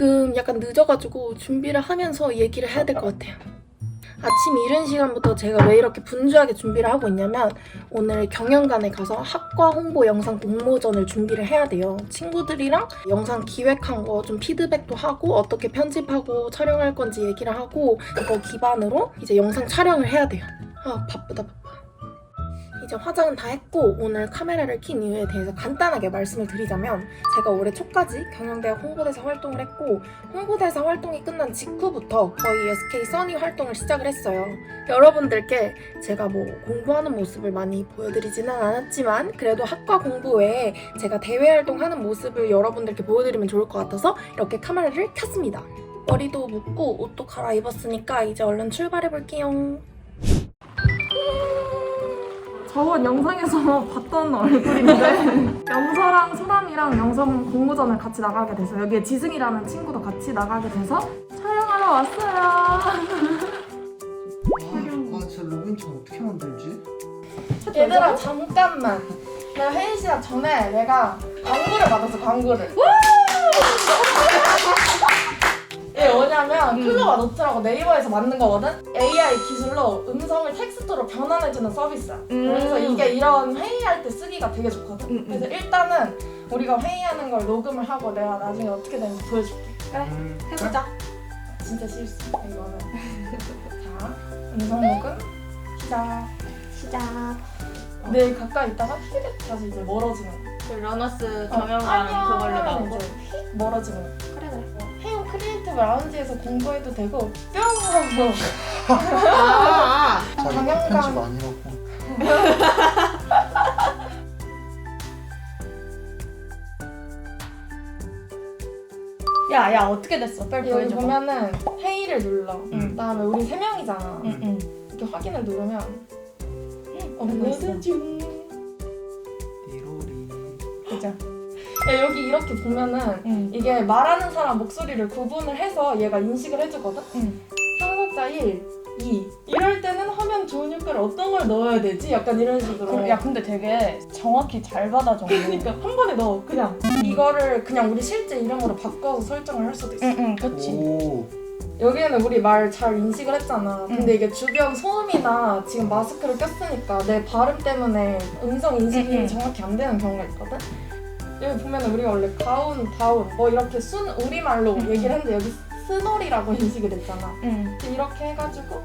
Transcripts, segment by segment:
지금 약간 늦어가지고 준비를 하면서 얘기를 해야 될 것 같아요. 아침 이른 시간부터 제가 왜 이렇게 분주하게 준비를 하고 있냐면 오늘 경영관에 가서 학과 홍보 영상 공모전을 준비를 해야 돼요. 친구들이랑 영상 기획한 거 좀 피드백도 하고 어떻게 편집하고 촬영할 건지 얘기를 하고 그거 기반으로 이제 영상 촬영을 해야 돼요. 아 바쁘다 바빠. 이제 화장은 다 했고 오늘 카메라를 킨 이유에 대해서 간단하게 말씀을 드리자면 제가 올해 초까지 경영대학 홍보대사 활동을 했고 홍보대사 활동이 끝난 직후부터 거의 SK 써니 활동을 시작을 했어요. 여러분들께 제가 뭐 공부하는 모습을 많이 보여드리지는 않았지만 그래도 학과 공부 외에 제가 대외 활동하는 모습을 여러분들께 보여드리면 좋을 것 같아서 이렇게 카메라를 켰습니다. 머리도 묶고 옷도 갈아입었으니까 이제 얼른 출발해 볼게요. 저번 영상에서 봤던 얼굴인데 영서랑 소람이랑 영상 공모전을 같이 나가게 돼서 여기에 지승이라는 친구도 같이 나가게 돼서 촬영하러 왔어요. 아, 진짜 로빈창 어떻게 만들지? 얘들아 잠깐만. 내가 회의 시작 전에 내가 광고를 받았어 광고를. 이게 뭐냐면 클로바 노트라고 네이버에서 만든 거거든? AI 기술로 음성을 텍스트로 변환해주는 서비스야. 그래서 이게 이런 회의할 때 쓰기가 되게 좋거든? 그래서 일단은 우리가 회의하는 걸 녹음을 하고 내가 나중에 어떻게 되는지 보여줄게. 그래? 음, 해보자. 진짜 실수. 이거는. 자, 음성 녹음 시작. 시작. 내일 가까이 있다가 휘게 다시 이제 멀어지는. 그 러너스 어, 경영관 안녕 그걸로 나오고. 이제 휙 멀어지는. 그 크리에이티브 라운지에서 공부해도 되고 뿅 하고 아, 자기 경영관. 편집 아니라고. 야, 야 어떻게 됐어? 빨리 여기 보여줘. 보면은 회의를 눌러. 응. 그다음에 우리 세 명이잖아. 응, 응. 이렇게 확인을 누르면 어 뭐가 있어? 띠로리. 그죠? 야, 여기 이렇게 보면은 응. 이게 말하는 사람 목소리를 구분을 해서 얘가 인식을 해주거든? 응. 참석자 1, 2 이럴 때는 화면 좋은 효과를 어떤 걸 넣어야 되지? 약간 이런 식으로 그, 야 근데 되게 정확히 잘 받아줘. 그러니까 한 번에 넣어 그냥 이거를 그냥 우리 실제 이름으로 바꿔서 설정을 할 수도 있어 응, 응, 그치. 오. 여기에는 우리 말 잘 인식을 했잖아 근데 이게 주변 소음이나 지금 마스크를 꼈으니까 내 발음 때문에 음성 인식이. 정확히 안 되는 경우가 있거든 여기 보면 우리가 원래 가운, 다운 뭐 이렇게 순 우리말로 응, 응. 얘기를 했는데 여기 스놀이라고 인식이 됐잖아 응. 이렇게 해가지고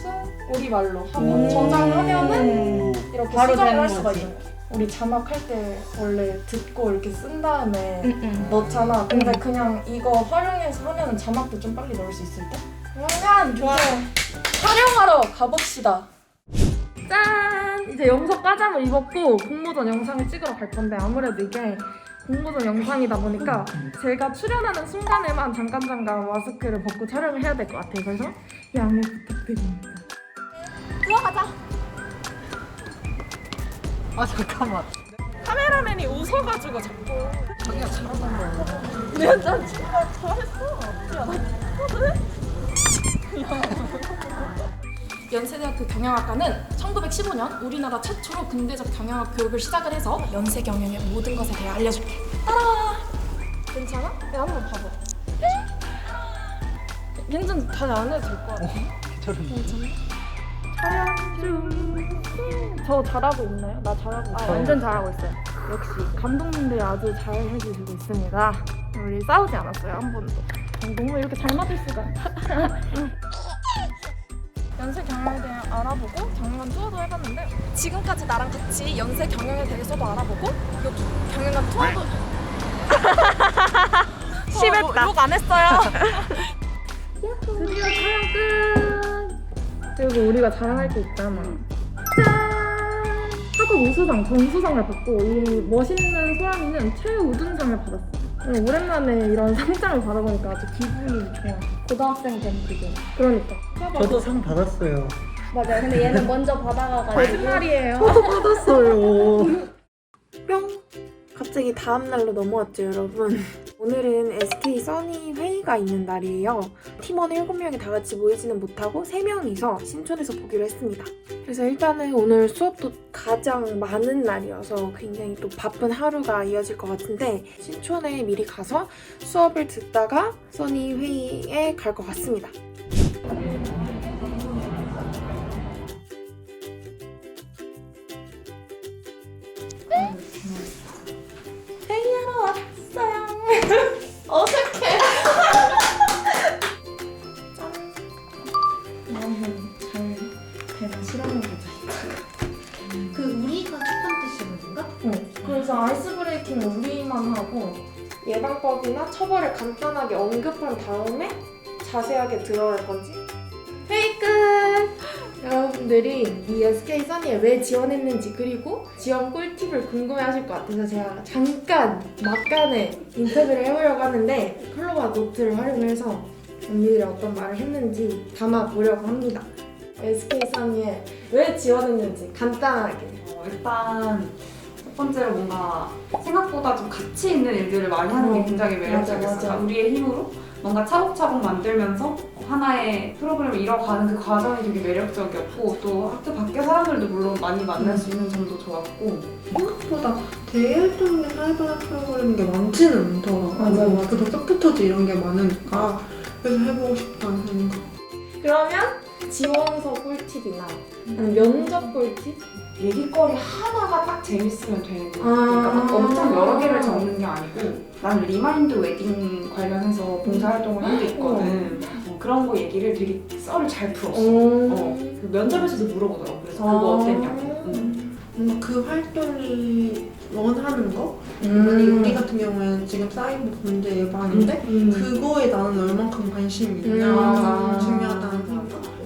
순 우리말로 오. 하면 저장하면은 오. 이렇게 바로 수정을 되는 할 수가 거지. 있는 거야. 우리 자막할 때 원래 듣고 이렇게 쓴 다음에 응, 응. 넣잖아. 근데 음. 그냥 이거 활용해서 하면 자막도 좀 빨리 넣을 수 있을 때. 그러면 좋아. 촬영하러 가봅시다. 짠! 이제 영석 까잠을 입었고 공모전 영상을 찍으러 갈 건데 아무래도 이게 공모전 영상이다 보니까 제가 출연하는 순간에만 잠깐 잠깐 마스크를 벗고 촬영을 해야 될 것 같아요. 그래서 양해 부탁드립니다. 들어가자. 아 잠깐만. 카메라맨이 웃어가지고 자꾸. 자기가 거야. 내가 난 정말 잘했어. 야, 나 연세대학교 경영학과는 1915년 우리나라 최초로 근대적 경영학 교육을 시작을 해서 연세 경영의 모든 것에 대해 알려줄게. 따라와. 괜찮아? 내가 한번 봐봐. 괜찮 다시 안 해도 될 것 같아. 저런. 괜찮아? 저 잘하고 있나요? 나 잘하고 있어요. 아, 완전 잘하고 있어요. 역시 감독님들이 아주 잘 해주시고 있습니다. 우리 싸우지 않았어요 한 번도. 너무 이렇게 잘 맞을 수가. 연세 경영에 대해 알아보고 경영관 투어도 해봤는데 지금까지 나랑 같이 연세 경영에 대해서도 알아보고 여기 경영관 투어도 심했다. 욕안 했어요. 드디어 촬영 끝. 그리고 우리가 자랑할 게 있잖아. 짠! 학급 우수상, 전수상을 받고 이 멋있는 소람이는 최우등상을 받았어. 응, 오랜만에 이런 상장을 받아보니까 아주 기분이 좋아. 고등학생 된 기분. 그러니까. 저도 상 받았어요. 맞아요. 근데 얘는 먼저 받아가가지고. 거짓말이에요. 저도 받았어요. 뿅! 같이 갑자기 다음 날로 넘어왔죠, 여러분. 오늘은 SK 써니 회의가 있는 날이에요. 팀원 7명이 다 같이 모이지는 못하고 3명이서 신촌에서 보기로 했습니다. 그래서 일단은 오늘 수업도 가장 많은 날이어서 굉장히 또 바쁜 하루가 이어질 것 같은데 신촌에 미리 가서 수업을 듣다가 써니 회의에 갈 것 같습니다. 방법이나 처벌을 간단하게 언급한 다음에 자세하게 들어갈 거지. 끝! 여러분들이 이 SK 써니에 왜 지원했는지 그리고 지원 꿀팁을 궁금해하실 것 같아서 제가 잠깐 막간에 인터뷰를 해보려고 하는데 클로바 노트를 활용해서 언니들이 어떤 말을 했는지 담아보려고 합니다. SK 써니에 왜 지원했는지 간단하게. 어, 일단 첫 번째로 뭔가 생각보다 좀 가치 있는 일들을 많이 하는 게 어, 굉장히 매력적이었어요. 맞아. 그러니까 우리의 힘으로 뭔가 차곡차곡 만들면서 하나의 프로그램을 이뤄가는 그 과정이 되게 매력적이었고 또 학교 밖에 사람들도 물론 많이 만날 수 있는 점도 좋았고 생각보다 대활동의 사이버 프로그램인 게 많지는 않더라고. 맞아, 맞아. 그래서 서포터즈 이런 게 많으니까 그래서 해보고 싶다는 생각. 그러면 지원서 꿀팁이나 아니면 면접 꿀팁? 얘기거리 하나가 딱 재밌으면 되는 거예요. 아. 그러니까 막 엄청 여러 개를 적는 게 아니고 나는 리마인드 웨딩 관련해서 봉사활동을 한게 있거든. 어, 그런 거 얘기를 되게 썰을 잘 풀었어. 어, 그 면접에서도 물어보더라고. 그래서 그거 어땠냐고. 응. 뭔가 그 활동이 원하는 거? 음. 만약에 우리 같은 경우에는 지금 사이버 범죄 예방인데 음. 그거에 나는 얼만큼 관심이 있냐 음. 중요하다는.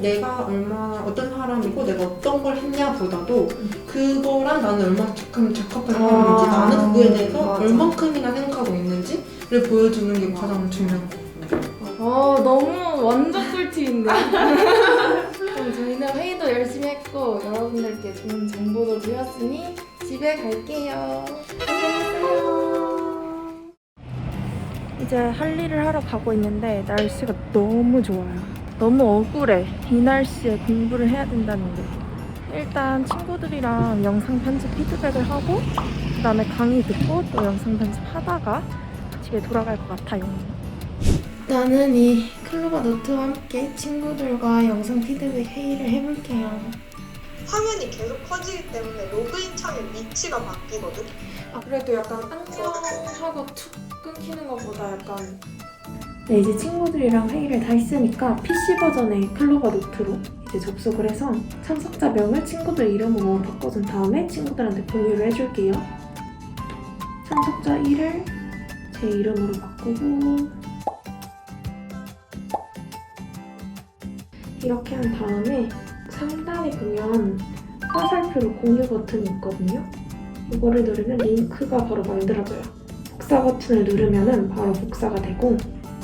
내가 얼마나 어떤 사람이고 내가 어떤 걸 했냐보다도 그거랑 나는 얼마큼 적합한 사람인지 아. 나는 그거에 대해서 맞아. 얼만큼이나 생각하고 있는지를 보여주는 게 가장 중요한 거 같아요. 아 너무 완전 꿀팁인데 그럼 저희는 회의도 열심히 했고 여러분들께 좋은 정보도 드렸으니 집에 갈게요 안녕하세요 이제 할 일을 하러 가고 있는데 날씨가 너무 좋아요 너무 억울해 이 날씨에 공부를 해야 된다는 게 일단 친구들이랑 영상 편집 피드백을 하고 그 다음에 강의 듣고 또 영상 편집 하다가 집에 돌아갈 것 같아요 나는 이 클로바 노트와 함께 친구들과 영상 피드백 회의를 해볼게요. 화면이 계속 커지기 때문에 로그인 창의 위치가 바뀌거든. 아 그래도 약간 안녕 하고 툭 끊기는 것보다 약간 네 이제 친구들이랑 회의를 다 했으니까 PC 버전의 클로바 노트로 이제 접속을 해서 참석자 명을 친구들 이름으로 바꿔준 다음에 친구들한테 공유를 해줄게요. 참석자 1을 제 이름으로 바꾸고 이렇게 한 다음에 상단에 보면 화살표로 공유 버튼이 있거든요. 이거를 누르면 링크가 바로 만들어져요. 복사 버튼을 누르면은 바로 복사가 되고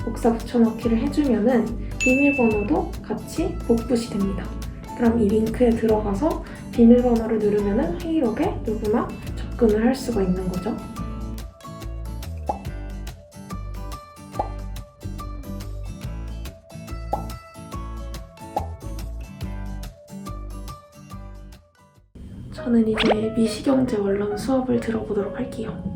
복사 붙여넣기를 해주면은 비밀번호도 같이 복붙이 됩니다. 그럼 이 링크에 들어가서 비밀번호를 누르면은 회의록에 누구나 접근을 할 수가 있는 거죠. 저는 이제 미시경제 원론 수업을 들어보도록 할게요.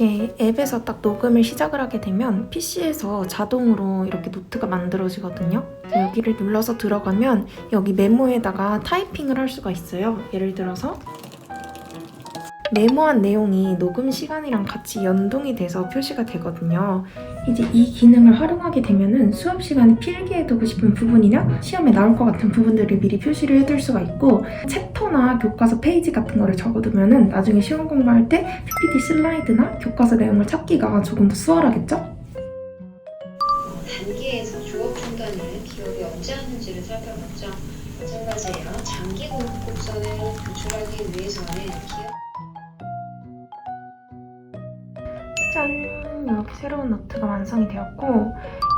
이렇게 앱에서 딱 녹음을 시작을 하게 되면 PC에서 자동으로 이렇게 노트가 만들어지거든요. 여기를 눌러서 들어가면 여기 메모에다가 타이핑을 할 수가 있어요. 예를 들어서 메모한 내용이 녹음 시간이랑 같이 연동이 돼서 표시가 되거든요. 이제 이 기능을 활용하게 되면은 수업 시간에 필기해두고 싶은 부분이나 시험에 나올 것 같은 부분들을 미리 표시를 해둘 수가 있고 챕터나 교과서 페이지 같은 거를 적어두면은 나중에 시험 공부할 때 PPT 슬라이드나 교과서 내용을 찾기가 조금 더 수월하겠죠? 단기에서 주어 판단을 기업이 언제 하는지를 살펴봤죠. 마찬가지예요. 장기 곡선을 도출하기 위해서는 기업 이렇게 새로운 노트가 완성이 되었고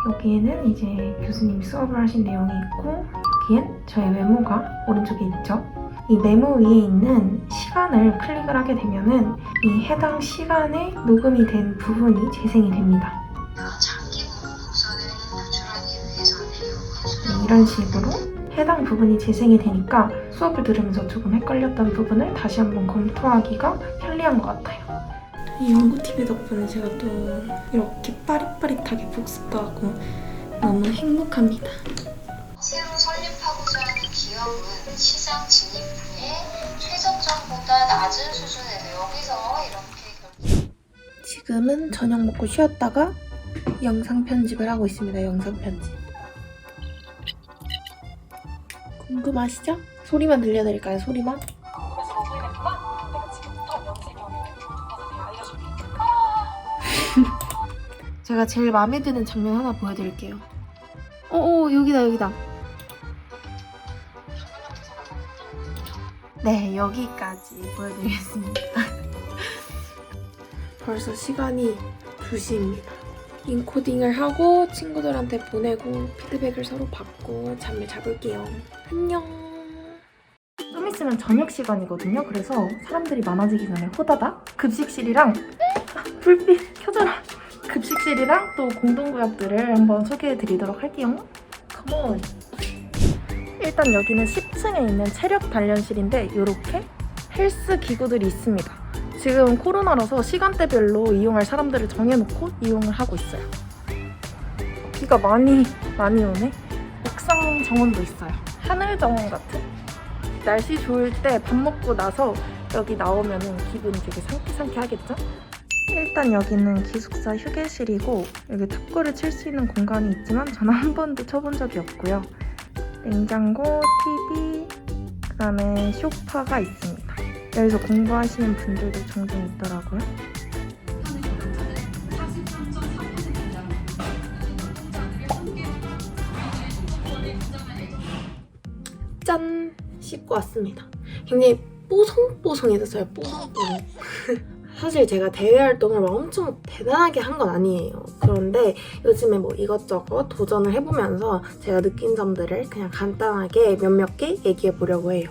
여기에는 이제 교수님이 수업을 하신 내용이 있고 여기엔 저의 메모가 오른쪽에 있죠. 이 메모 위에 있는 시간을 클릭을 하게 되면은 이 해당 시간에 녹음이 된 부분이 재생이 됩니다. 위해서는 네, 이런 식으로 해당 부분이 재생이 되니까 수업을 들으면서 조금 헷갈렸던 부분을 다시 한번 검토하기가 편리한 것 같아요. 이 연구TV 덕분에 제가 또 이렇게 빠릿빠릿하게 복습도 하고 너무 행복합니다. 새로 설립하고자 하는 기업은 시장 진입 후에 최저점보다 낮은 수준에서 여기서 이렇게 결 지금은 저녁 먹고 쉬었다가 영상 편집을 하고 있습니다. 영상 편집. 궁금하시죠? 소리만 들려드릴까요? 소리만? 제가 제일 마음에 드는 장면 하나 보여드릴게요. 어어 여기다 여기다. 네 여기까지 보여드리겠습니다. 벌써 시간이 2시입니다. 인코딩을 하고 친구들한테 보내고 피드백을 서로 받고 잠을 자볼게요. 안녕. 좀 있으면 저녁 시간이거든요. 그래서 사람들이 많아지기 전에 호다닥 급식실이랑 아, 불빛 켜져라. 급식실이랑 또 공동구역들을 한번 소개해 드리도록 할게요. 컴온. 일단 여기는 10층에 있는 체력 단련실인데 이렇게 헬스 기구들이 있습니다. 지금 코로나라서 시간대별로 이용할 사람들을 정해놓고 이용을 하고 있어요. 비가 많이 많이 오네. 옥상 정원도 있어요. 하늘 정원 같은. 날씨 좋을 때 밥 먹고 나서 여기 나오면은 기분이 되게 상쾌상쾌하겠죠? 일단 여기는 기숙사 휴게실이고 여기 탁구를 칠 수 있는 공간이 있지만 저는 한 번도 쳐본 적이 없고요. 냉장고, TV, 그 다음에 쇼파가 있습니다. 여기서 공부하시는 분들도 종종 있더라고요. 짠! 씻고 왔습니다. 굉장히 뽀송뽀송해졌어요. 뽀송뽀송. 사실 제가 대외 활동을 막 엄청 대단하게 한 건 아니에요. 그런데 요즘에 뭐 이것저것 도전을 해보면서 제가 느낀 점들을 그냥 간단하게 몇몇 개 얘기해 보려고 해요.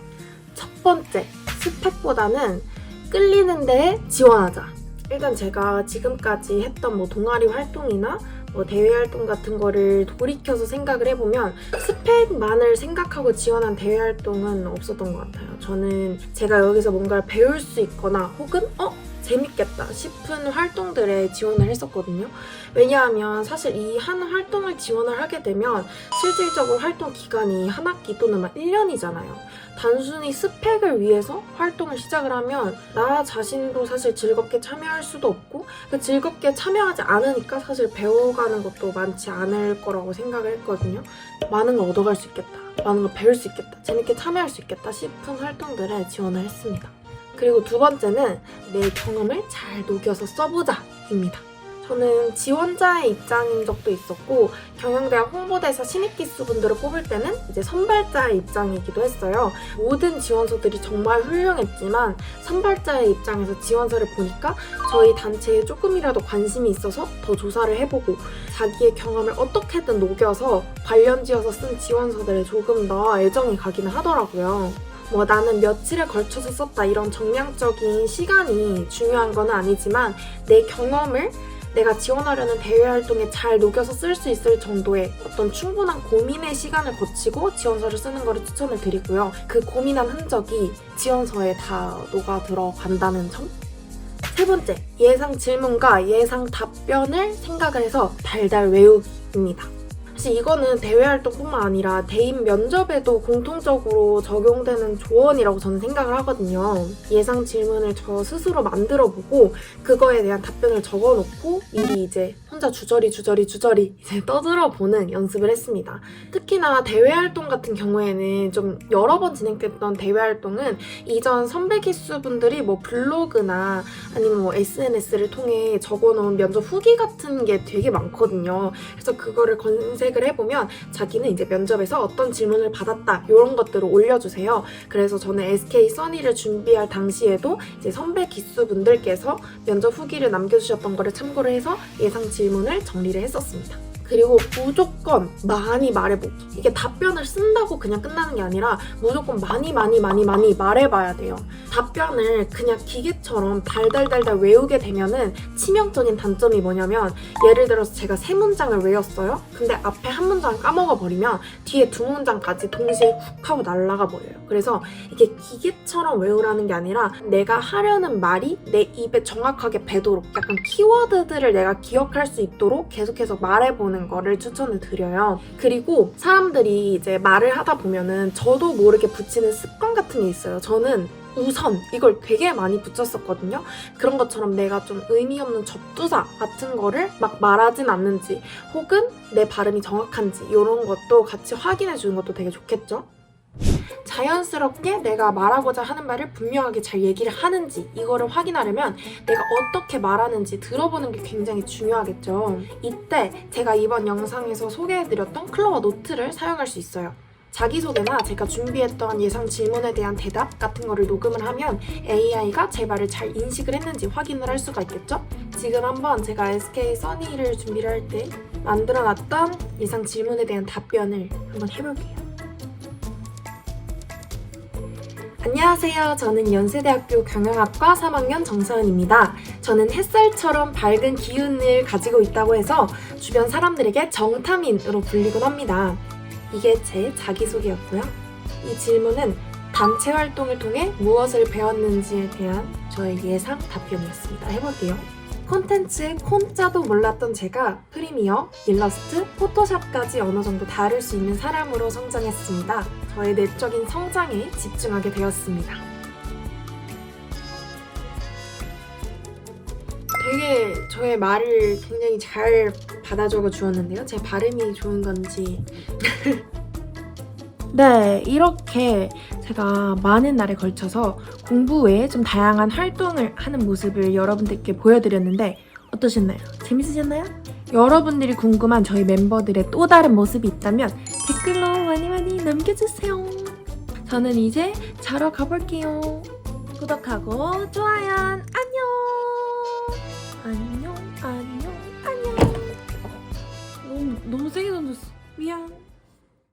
첫 번째, 스펙보다는 끌리는 데에 지원하자. 일단 제가 지금까지 했던 뭐 동아리 활동이나 뭐 대외 활동 같은 거를 돌이켜서 생각을 해보면 스펙만을 생각하고 지원한 대외 활동은 없었던 것 같아요. 저는 제가 여기서 뭔가를 배울 수 있거나 혹은 어? 재밌겠다 싶은 활동들에 지원을 했었거든요. 왜냐하면 사실 이 한 활동을 지원을 하게 되면 실질적으로 활동 기간이 한 학기 또는 막 1년이잖아요. 단순히 스펙을 위해서 활동을 시작을 하면 나 자신도 사실 즐겁게 참여할 수도 없고 그 즐겁게 참여하지 않으니까 사실 배워가는 것도 많지 않을 거라고 생각을 했거든요. 많은 걸 얻어갈 수 있겠다. 많은 걸 배울 수 있겠다. 재밌게 참여할 수 있겠다 싶은 활동들에 지원을 했습니다. 그리고 두 번째는 내 경험을 잘 녹여서 써보자입니다. 저는 지원자의 입장인 적도 있었고 경영대학 홍보대사 신입 기수분들을 뽑을 때는 이제 선발자의 입장이기도 했어요. 모든 지원서들이 정말 훌륭했지만 선발자의 입장에서 지원서를 보니까 저희 단체에 조금이라도 관심이 있어서 더 조사를 해보고 자기의 경험을 어떻게든 녹여서 관련지어서 쓴 지원서들에 조금 더 애정이 가기는 하더라고요. 뭐 나는 며칠에 걸쳐서 썼다 이런 정량적인 시간이 중요한 건 아니지만 내 경험을 내가 지원하려는 대외 활동에 잘 녹여서 쓸 수 있을 정도의 어떤 충분한 고민의 시간을 거치고 지원서를 쓰는 거를 추천을 드리고요. 그 고민한 흔적이 지원서에 다 녹아 들어간다는 점. 세 번째, 예상 질문과 예상 답변을 생각을 해서 달달 외우기입니다. 사실 이거는 대외 활동뿐만 아니라 대인 면접에도 공통적으로 적용되는 조언이라고 저는 생각을 하거든요. 예상 질문을 저 스스로 만들어 보고 그거에 대한 답변을 적어 놓고 미리 이제 혼자 주저리 주저리 주저리 이제 떠들어 보는 연습을 했습니다. 특히나 대외 활동 같은 경우에는 좀 여러 번 진행됐던 대외 활동은 이전 선배 기수분들이 뭐 블로그나 아니면 뭐 SNS를 통해 적어 놓은 면접 후기 같은 게 되게 많거든요. 그래서 그거를 검색 을 해보면 자기는 이제 면접에서 어떤 질문을 받았다 이런 것들을 올려주세요. 그래서 저는 SK 써니를 준비할 당시에도 이제 선배 기수분들께서 면접 후기를 남겨주셨던 거를 참고를 해서 예상 질문을 정리를 했었습니다. 그리고 무조건 많이 말해보기. 이게 답변을 쓴다고 그냥 끝나는 게 아니라 무조건 많이 많이 많이 많이 말해봐야 돼요. 답변을 그냥 기계처럼 달달달달 외우게 되면은 치명적인 단점이 뭐냐면 예를 들어서 제가 세 문장을 외웠어요. 근데 앞에 한 문장 까먹어 버리면 뒤에 두 문장까지 동시에 훅 하고 날아가 버려요. 그래서 이게 기계처럼 외우라는 게 아니라 내가 하려는 말이 내 입에 정확하게 배도록 약간 키워드들을 내가 기억할 수 있도록 계속해서 말해보는 거를 추천을 드려요. 그리고 사람들이 이제 말을 하다 보면은 저도 모르게 붙이는 습관 같은 게 있어요. 저는 우선 이걸 되게 많이 붙였었거든요. 그런 것처럼 내가 좀 의미 없는 접두사 같은 거를 막 말하진 않는지 혹은 내 발음이 정확한지 이런 것도 같이 확인해 주는 것도 되게 좋겠죠. 자연스럽게 내가 말하고자 하는 말을 분명하게 잘 얘기를 하는지 이거를 확인하려면 내가 어떻게 말하는지 들어보는 게 굉장히 중요하겠죠. 이때 제가 이번 영상에서 소개해드렸던 클로버 노트를 사용할 수 있어요. 자기소개나 제가 준비했던 예상 질문에 대한 대답 같은 거를 녹음을 하면 AI가 제 말을 잘 인식을 했는지 확인을 할 수가 있겠죠? 지금 한번 제가 SK 써니를 준비를 할 때 만들어놨던 예상 질문에 대한 답변을 한번 해볼게요. 안녕하세요. 저는 연세대학교 경영학과 3학년 정서은입니다. 저는 햇살처럼 밝은 기운을 가지고 있다고 해서 주변 사람들에게 정타민으로 불리곤 합니다. 이게 제 자기소개였고요. 이 질문은 단체 활동을 통해 무엇을 배웠는지에 대한 저의 예상 답변이었습니다. 해볼게요. 콘텐츠의 콘자도 몰랐던 제가 프리미어, 일러스트, 포토샵까지 어느 정도 다룰 수 있는 사람으로 성장했습니다. 저의 내적인 성장에 집중하게 되었습니다. 되게 저의 말을 굉장히 잘 받아 적어 주었는데요. 제 발음이 좋은 건지. 네, 이렇게 제가 많은 날에 걸쳐서 공부 외에 좀 다양한 활동을 하는 모습을 여러분들께 보여드렸는데 어떠셨나요? 재밌으셨나요? 여러분들이 궁금한 저희 멤버들의 또 다른 모습이 있다면 댓글로 많이 많이 남겨주세요. 저는 이제 자러 가볼게요. 구독하고 좋아요 안녕 안녕 안녕 안녕 너무 너무 세게 던졌어 미안